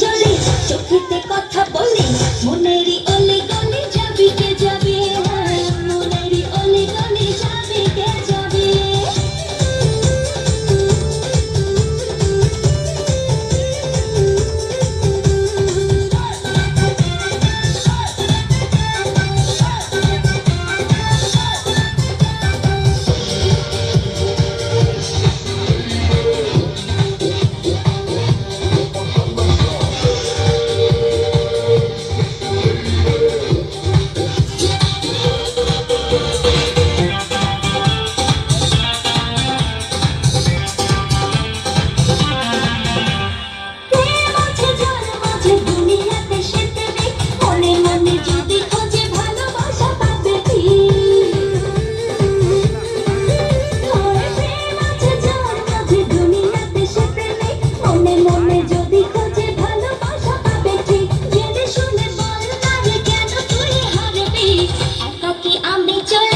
চলি চোখেতে কথা বলি মনেরই nicho